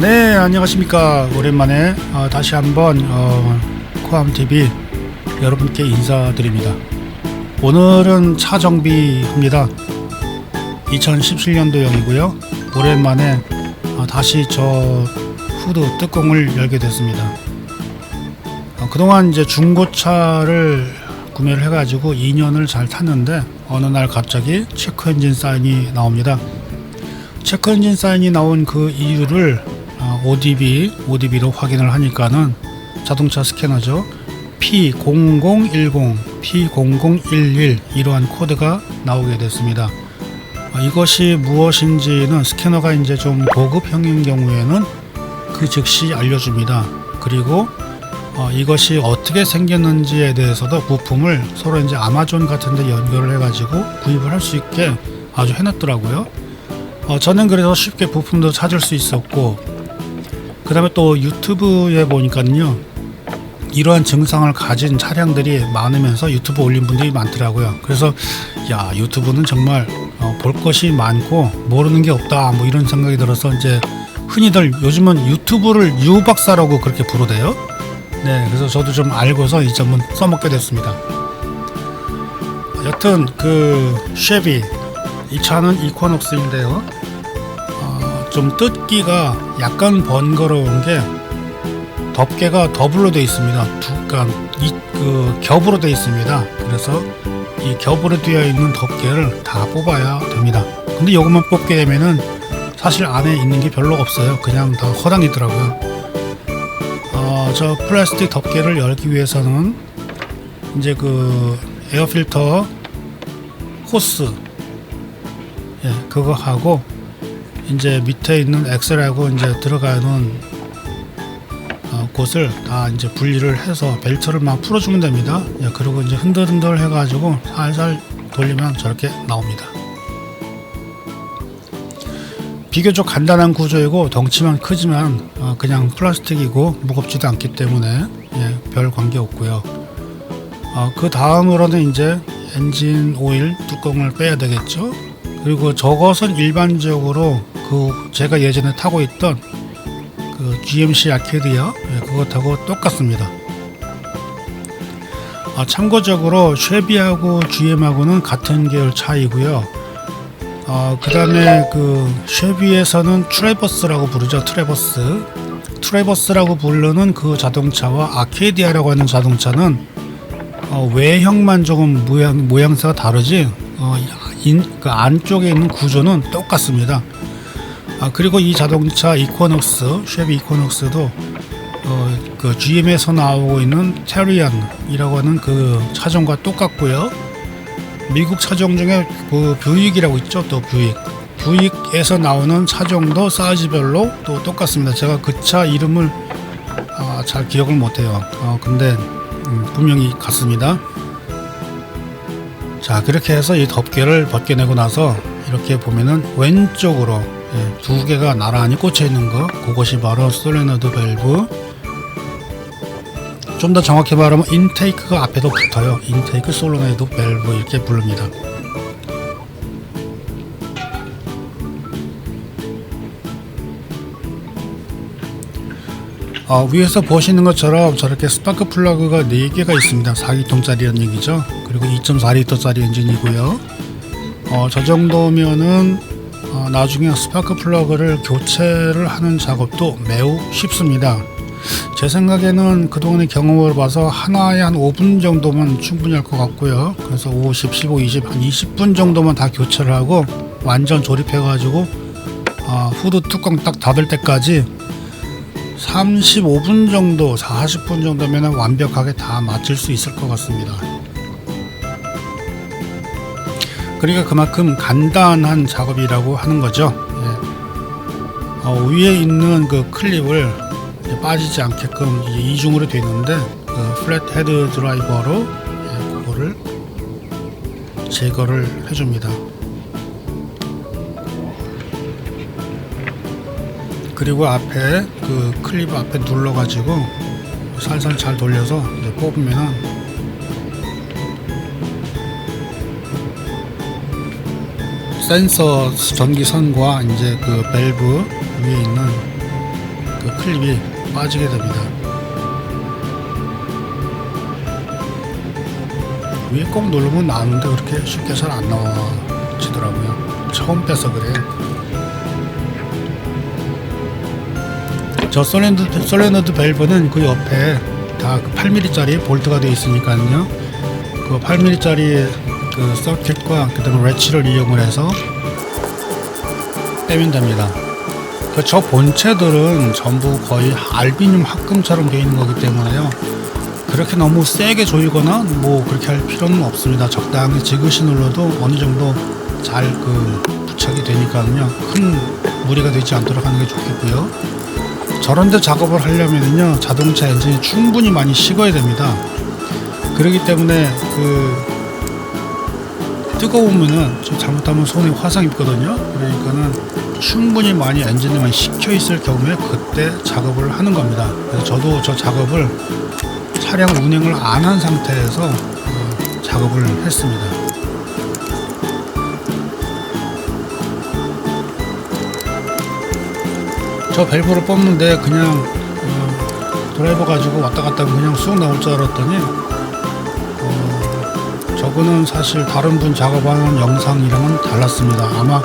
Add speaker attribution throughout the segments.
Speaker 1: 네, 안녕하십니까. 오랜만에 어, 다시 한번 어, 코암 TV 여러분께 인사드립니다. 오늘은 차 정비합니다. 2017년도형이고요. 오랜만에 어, 다시 저 후드 뚜껑을 열게 됐습니다. 어, 그동안 이제 중고차를 구매를 해가지고 2년을 잘 탔는데 어느 날 갑자기 체크 엔진 사인이 나옵니다. 체크 엔진 사인이 나온 그 이유를 어, ODB, ODB로 확인을 하니까는 자동차 스캐너죠. P0010, P0011 이러한 코드가 나오게 됐습니다. 어, 이것이 무엇인지는 스캐너가 이제 좀 고급형인 경우에는 그 즉시 알려줍니다. 그리고 어, 이것이 어떻게 생겼는지에 대해서도 부품을 서로 이제 아마존 같은 데 연결을 해가지고 구입을 할 수 있게 아주 해놨더라고요. 어, 저는 그래서 쉽게 부품도 찾을 수 있었고 그 다음에 또 유튜브에 보니까요 이러한 증상을 가진 차량들이 많으면서 유튜브 올린 분들이 많더라고요. 그래서 야 유튜브는 정말 어, 볼 것이 많고 모르는 게 없다 뭐 이런 생각이 들어서 이제 흔히들 요즘은 유튜브를 유박사라고 그렇게 부르대요. 네 그래서 저도 좀 알고서 이 점은 써먹게 됐습니다. 여튼 그 쉐비 이 차는 이코녹스인데요 좀 뜯기가 약간 번거로운 게 덮개가 더블로 되어 있습니다. 두, 그러니까 이 그 겹으로 되어 있습니다. 그래서 이 겹으로 되어 있는 덮개를 다 뽑아야 됩니다. 근데 이것만 뽑게 되면은 사실 안에 있는 게 별로 없어요. 그냥 다 허당이더라고요. 어, 저 플라스틱 덮개를 열기 위해서는 이제 그 에어 필터 호스 예, 그거 하고 이제 밑에 있는 엑셀하고 이제 들어가는 어, 곳을 다 이제 분리를 해서 벨트를 막 풀어주면 됩니다. 예, 그리고 이제 흔들흔들 해가지고 살살 돌리면 저렇게 나옵니다. 비교적 간단한 구조이고 덩치만 크지만 어, 그냥 플라스틱이고 무겁지도 않기 때문에 예, 별 관계 없고요. 어, 그 다음으로는 이제 엔진 오일 뚜껑을 빼야 되겠죠. 그리고 저것은 일반적으로 그 제가 예전에 타고 있던 그 GMC 아케디아 예, 그것하고 똑같습니다. 아, 참고적으로 쉐비하고 GM하고는 같은 계열 차이고요. 어, 그 다음에 그 쉐비에서는 트레버스라고 부르죠. 트레버스. 트레버스라고 부르는 그 자동차와 아케디아라고 하는 자동차는 어, 외형만 조금 모양, 모양새가 다르지 어, 인, 그 안쪽에 있는 구조는 똑같습니다. 아, 그리고 이 자동차 이코녹스, 쉐비 이코녹스도 어, 그 GM에서 나오고 있는 테리안이라고 하는 그 차종과 똑같고요. 미국 차종 중에 그 뷰익이라고 있죠. 또 뷰익. 뷰익에서 나오는 차종도 사이즈별로 또 똑같습니다. 제가 그 차 이름을 아, 잘 기억을 못해요. 어, 근데 음, 분명히 같습니다. 자 그렇게 해서 이 덮개를 벗겨내고 나서 이렇게 보면은 왼쪽으로 예, 두 개가 나란히 꽂혀 있는 거. 그것이 바로 솔레너드 밸브 좀 더 정확히 말하면 인테이크가 앞에도 붙어요. 인테이크 솔레너드 밸브 이렇게 부릅니다. 어, 위에서 보시는 것처럼 저렇게 스파크 플러그가 4개가 있습니다. 4기통짜리란 얘기죠. 그리고 2.4리터짜리 엔진이고요. 어, 저 정도면은 어, 나중에 스파크 플러그를 교체를 하는 작업도 매우 쉽습니다. 제 생각에는 그동안의 경험을 봐서 하나에 한 5분 정도면 충분히 할 것 같고요. 그래서 50, 15, 20, 한 20분 정도만 다 교체를 하고 완전 조립해가지고 어, 후드 뚜껑 딱 닫을 때까지 35분 정도, 40분 정도면 완벽하게 다 맞출 수 있을 것 같습니다. 그러니까 그만큼 간단한 작업이라고 하는 거죠. 예. 어, 위에 있는 그 클립을 빠지지 않게끔 이중으로 되어 있는데 그 플랫 헤드 드라이버로 예, 그거를 제거를 해줍니다. 그리고 앞에 그 클립 앞에 눌러가지고 살살 잘 돌려서 뽑으면 센서 전기선과 이제 그 밸브 위에 있는 그 클립이 빠지게 됩니다. 위에 꼭 누르면 나오는데 그렇게 쉽게 잘 안 나와지더라고요. 처음 빼서 그래요. 저 솔레너드, 솔레너드 밸브는 그 옆에 다 8mm짜리 볼트가 되어 있으니까요. 그 8mm짜리 그 서킷과 그다음에 레치를 이용을 해서 빼면 됩니다. 그 저 본체들은 전부 거의 알비늄 합금처럼 되어 있는 거기 때문에요. 그렇게 너무 세게 조이거나 뭐 그렇게 할 필요는 없습니다. 적당히 지그시 눌러도 어느 정도 잘 그 부착이 되니까요. 큰 무리가 되지 않도록 하는 게 좋겠고요. 저런데 작업을 하려면요 자동차 엔진이 충분히 많이 식어야 됩니다. 그렇기 때문에 그 뜨거우면은 좀 잘못하면 손에 화상 입거든요. 그러니까는 충분히 많이 많이 식혀 있을 경우에 그때 작업을 하는 겁니다. 그래서 저도 저 작업을 차량 운행을 안 한 상태에서 어, 작업을 했습니다. 저 밸브를 뽑는데 그냥 어, 드라이버 가지고 왔다 갔다 그냥 쑥 나올 줄 알았더니 어, 저거는 사실 다른 분 작업하는 영상이랑은 달랐습니다. 아마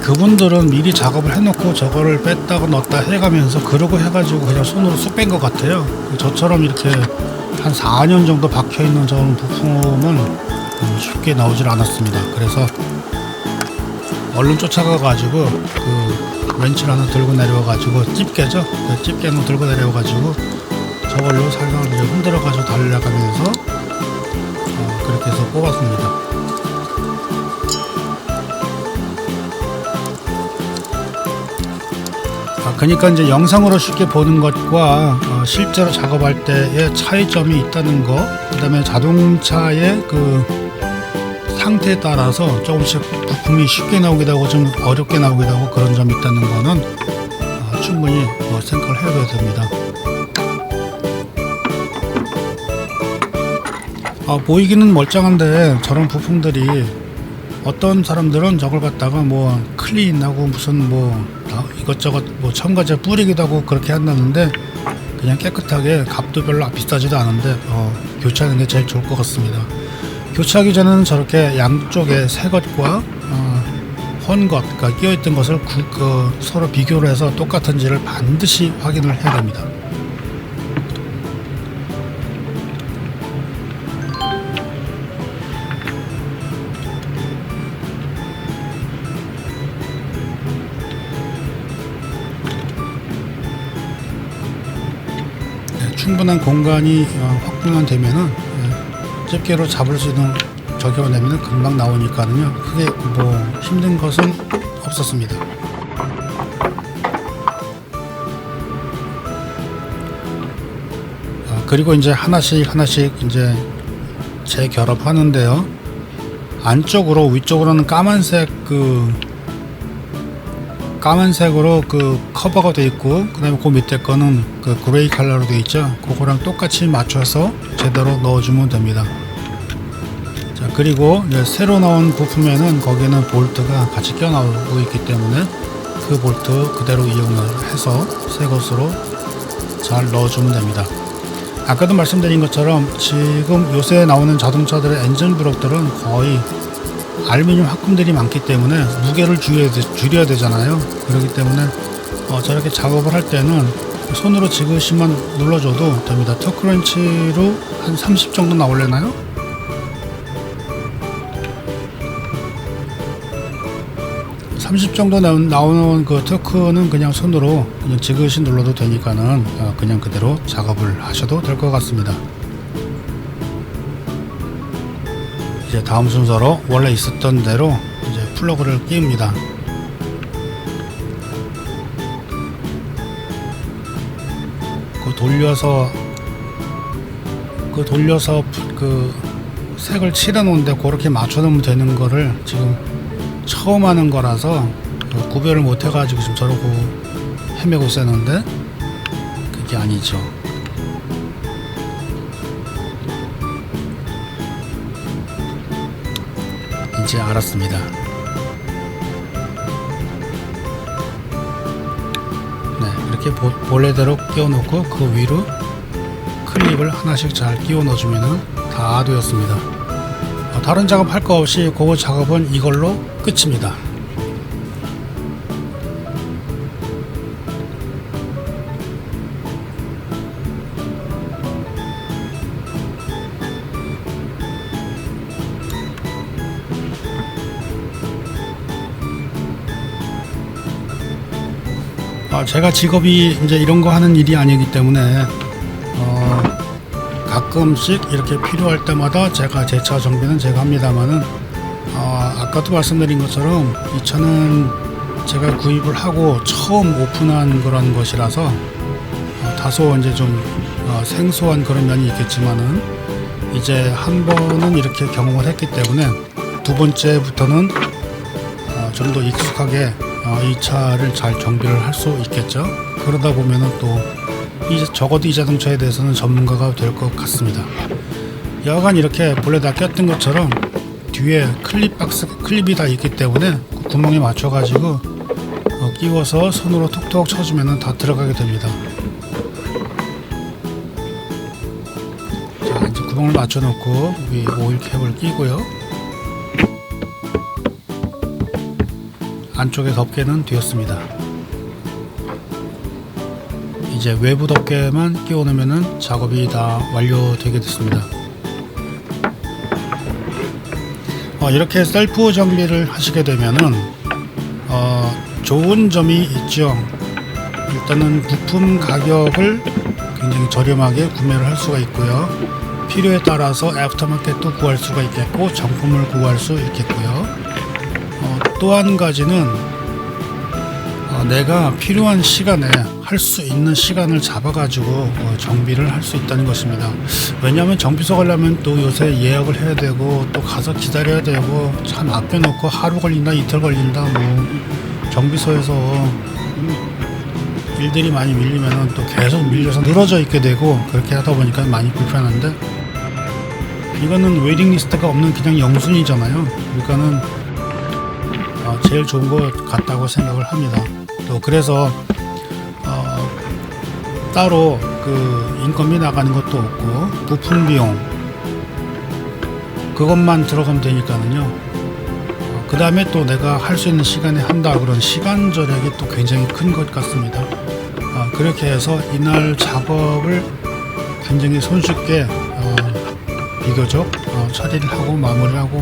Speaker 1: 그분들은 미리 작업을 해놓고 저거를 뺐다가 넣었다 해가면서 그러고 해가지고 그냥 손으로 쑥 뺀 것 같아요. 저처럼 이렇게 한 4년 정도 박혀 있는 저런 부품은 음, 쉽게 나오질 않았습니다. 그래서 얼른 쫓아가가지고 그 렌치를 하나 들고 내려와가지고 집게죠. 그 집게 는 들고 내려와가지고 저걸로 살살 흔들어가지고 달려가면서 뽑았습니다. 아, 그러니까 이제 영상으로 쉽게 보는 것과 어, 실제로 작업할 때의 차이점이 있다는 거, 그다음에 자동차의 그 상태에 따라서 조금씩 부품이 쉽게 나오기도 하고 좀 어렵게 나오기도 하고 그런 점이 있다는 거는 어, 충분히 뭐 생각을 해봐야 됩니다. 아, 보이기는 멀쩡한데 저런 부품들이 어떤 사람들은 저걸 갖다가 뭐 클린하고 무슨 뭐 어, 이것저것 뭐 첨가제 뿌리기도 하고 그렇게 한다는데 그냥 깨끗하게 값도 별로 비싸지도 않은데 어, 교체하는 게 제일 좋을 것 같습니다. 교체하기 전에는 저렇게 양쪽에 새 것과 어, 헌 것, 그러니까 끼어있던 것을 구, 그, 서로 비교를 해서 똑같은지를 반드시 확인을 해야 됩니다. 충분한 공간이 어, 확보만 되면은 예, 집게로 잡을 수 있는 적용되면 금방 나오니까는요 크게 뭐 힘든 것은 없었습니다. 아, 그리고 이제 하나씩 하나씩 이제 재결합하는데요. 안쪽으로 위쪽으로는 까만색 그 까만색으로 그 커버가 돼 있고 그다음에 그 밑에 거는 그 그레이 컬러로 돼 있죠. 그거랑 똑같이 맞춰서 제대로 넣어주면 됩니다. 자 그리고 새로 나온 부품에는 거기는 볼트가 같이 껴 나오고 있기 때문에 그 볼트 그대로 이용을 해서 새 것으로 잘 넣어주면 됩니다. 아까도 말씀드린 것처럼 지금 요새 나오는 자동차들의 엔진 브록들은 거의 알루미늄 합금들이 많기 때문에 무게를 줄여야, 되, 줄여야 되잖아요. 그렇기 때문에 어, 저렇게 작업을 할 때는 손으로 지그시만 눌러줘도 됩니다. 터크런치로 한 30 정도 나올래나요? (30) 정도 나, 나오는 그 터크는 그냥 손으로 그냥 지그시 눌러도 되니까는 어, 그냥 그대로 작업을 하셔도 될 것 같습니다. 이제 다음 순서로 원래 있었던 대로 이제 플러그를 끼웁니다. 그 돌려서 그 돌려서 그 색을 칠해 놓은데 그렇게 맞춰 놓으면 되는 거를 지금 처음 하는 거라서 그 구별을 못 해가지고 지금 저러고 헤매고 있었는데 그게 아니죠. 이제 알았습니다. 네, 이렇게 보- 본래대로 끼워놓고 그 위로 클립을 하나씩 잘 끼워 넣어주면 다 되었습니다. 어, 다른 작업 할 거 없이 그 작업은 이걸로 끝입니다. 아, 제가 직업이 이제 이런 거 하는 일이 아니기 때문에 어, 가끔씩 이렇게 필요할 때마다 제가 제 차 정비는 제가 합니다만은 어, 아까도 말씀드린 것처럼 이 차는 제가 구입을 하고 처음 오픈한 그런 것이라서 어, 다소 이제 좀 어, 생소한 그런 면이 있겠지만은 이제 한 번은 이렇게 경험을 했기 때문에 두 번째부터는 어, 좀더 익숙하게 어, 이 차를 잘 정비를 할 수 있겠죠. 그러다 보면은 또 이, 적어도 이 자동차에 대해서는 전문가가 될 것 같습니다. 여하간 이렇게 본래 다 꼈던 것처럼 뒤에 클립 박스 클립이 다 있기 때문에 그 구멍에 맞춰가지고 어, 끼워서 손으로 톡톡 쳐주면은 다 들어가게 됩니다. 자 이제 구멍을 맞춰놓고 위 오일 캡을 끼고요. 안쪽에 덮개는 되었습니다. 이제 외부 덮개만 끼워 놓으면 작업이 다 완료되게 됐습니다. 어, 이렇게 셀프 정비를 하시게 되면은 어, 좋은 점이 있죠. 일단은 부품 가격을 굉장히 저렴하게 구매를 할 수가 있고요. 필요에 따라서 애프터마켓도 구할 수가 있겠고 정품을 구할 수 있겠고요. 어, 또한 가지는 어, 내가 필요한 시간에 할 수 있는 시간을 잡아가지고 어, 정비를 할 수 있다는 것입니다. 왜냐하면 정비소 가려면 또 요새 예약을 해야 되고 또 가서 기다려야 되고 참 아껴놓고 하루 걸린다 이틀 걸린다 뭐 정비소에서 일들이 많이 밀리면 또 계속 밀려서 늘어져 있게 되고 그렇게 하다 보니까 많이 불편한데 이거는 웨이팅 리스트가 없는 그냥 영순이잖아요. 그러니까는 어, 제일 좋은 것 같다고 생각을 합니다. 또 그래서 어, 따로 그 인건비 나가는 것도 없고 부품 비용 그것만 들어가면 되니까는요. 그 다음에 또 내가 할 수 있는 시간에 한다 그런 시간 절약이 또 굉장히 큰 것 같습니다. 어, 그렇게 해서 이날 작업을 굉장히 손쉽게 어, 비교적 어, 처리를 하고 마무리를 하고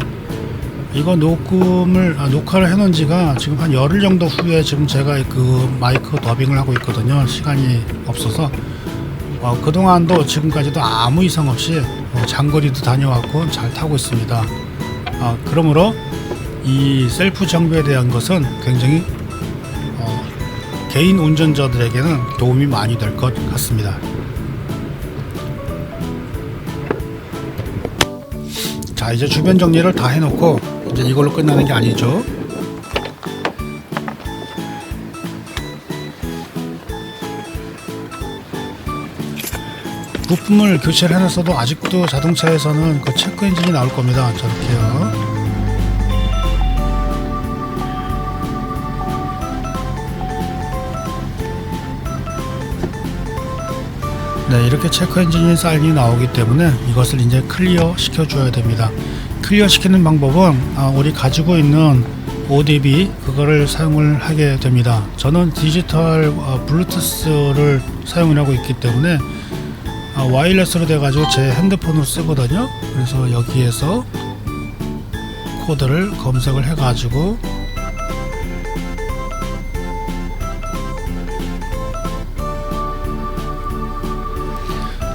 Speaker 1: 이거 녹음을 아, 녹화를 해놓은 지가 지금 한 열흘 정도 후에 지금 제가 그 마이크 더빙을 하고 있거든요. 시간이 없어서. 어, 그동안도 지금까지도 아무 이상 없이 어, 장거리도 다녀왔고 잘 타고 있습니다. 아, 그러므로 이 셀프 정비에 대한 것은 굉장히 어, 개인 운전자들에게는 도움이 많이 될 것 같습니다. 자 이제 주변 정리를 다 해놓고 이제 이걸로 끝나는 게 아니죠. 부품을 교체를 해놨어도 아직도 자동차에서는 그 체크 엔진이 나올 겁니다. 저렇게요. 네, 이렇게 체크 엔진 사인이 나오기 때문에 이것을 이제 클리어 시켜줘야 됩니다. 클리어 시키는 방법은 아, 우리 가지고 있는 ODB 그거를 사용을 하게 됩니다. 저는 디지털 어, 블루투스를 사용을 하고 있기 때문에 아, 와이어리스로 돼가지고 제 핸드폰으로 쓰거든요. 그래서 여기에서 코드를 검색을 해가지고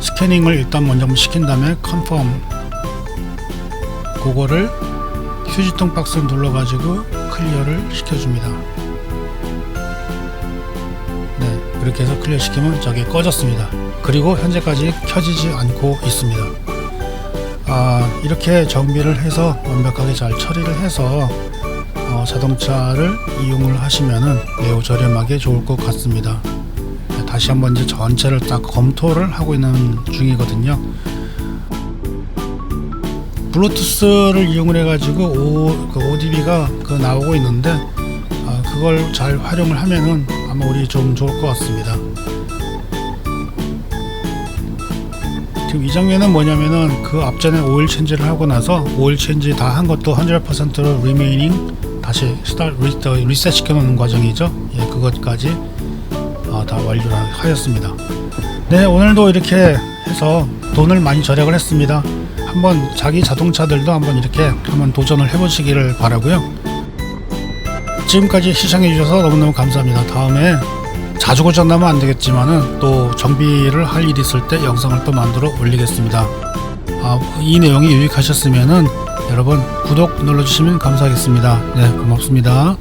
Speaker 1: 스캐닝을 일단 먼저 시킨 다음에 컨펌 그거를 휴지통 박스를 눌러가지고 클리어를 시켜줍니다. 네, 그렇게 해서 클리어 시키면 저게 꺼졌습니다. 그리고 현재까지 켜지지 않고 있습니다. 아, 이렇게 정비를 해서 완벽하게 잘 처리를 해서 어, 자동차를 이용을 하시면은 매우 저렴하게 좋을 것 같습니다. 네, 다시 한번 이제 전체를 딱 검토를 하고 있는 중이거든요. 블루투스를 이용을 해가지고 오, 그 ODB가 그 나오고 있는데 아, 그걸 잘 활용을 하면은 아마 우리 좀 좋을 것 같습니다. 지금 이 장면은 뭐냐면은 그 앞전에 오일 체인지를 하고 나서 오일 체인지 다 한 것도 100%로 리메이닝 다시 스타 리, 더 리셋 시켜 놓는 과정이죠. 예, 그것까지 아, 다 완료를 하였습니다. 네, 오늘도 이렇게 해서 돈을 많이 절약을 했습니다. 한번 자기 자동차들도 한번 이렇게 한번 도전을 해보시기를 바라고요. 지금까지 시청해 주셔서 너무너무 감사합니다. 다음에 자주 고장나면 안 되겠지만은 또 정비를 할 일이 있을 때 영상을 또 만들어 올리겠습니다. 아, 이 내용이 유익하셨으면은 여러분 구독 눌러주시면 감사하겠습니다. 네, 고맙습니다.